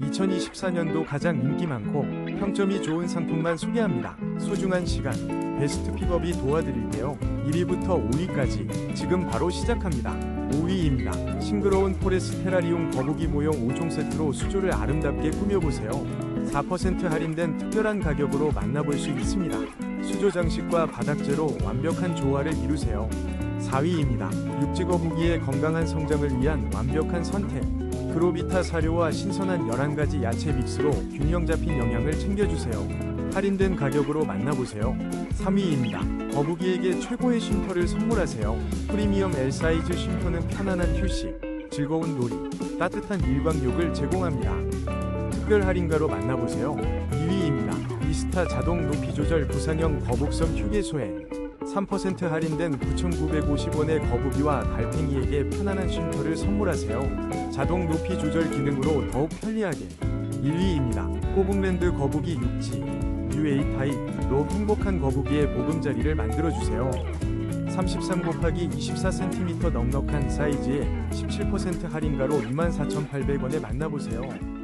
2024년도 가장 인기 많고 평점이 좋은 상품만 소개합니다. 소중한 시간, 베스트 픽업이 도와드릴게요. 1위부터 5위까지 지금 바로 시작합니다. 5위입니다. 싱그러운 포레스 테라리움 거북이 모형 5종 세트로 수조를 아름답게 꾸며보세요. 4% 할인된 특별한 가격으로 만나볼 수 있습니다. 수조 장식과 바닥재로 완벽한 조화를 이루세요. 4위입니다. 육지거북이의 건강한 성장을 위한 완벽한 선택. 그로비타 사료와 신선한 11가지 야채 믹스로 균형 잡힌 영양을 챙겨주세요. 할인된 가격으로 만나보세요. 3위입니다. 거북이에게 최고의 쉼터를 선물하세요. 프리미엄 L 사이즈 쉼터는 편안한 휴식, 즐거운 놀이, 따뜻한 일광욕을 제공합니다. 특별 할인가로 만나보세요. 2위입니다. 이스타 자동 높이 조절 부상형 거북선 휴게소에 3% 할인된 9,950원의 거북이와 달팽이에게 편안한 쉼터를 선물하세요. 자동 높이 조절 기능으로 더욱 편리하게. 1위입니다. 꼬북랜드 거북이 육지 UA 타입로 행복한 거북이의 보금자리를 만들어주세요. 33 곱하기 24cm 넉넉한 사이즈에 17% 할인가로 24,800원에 만나보세요.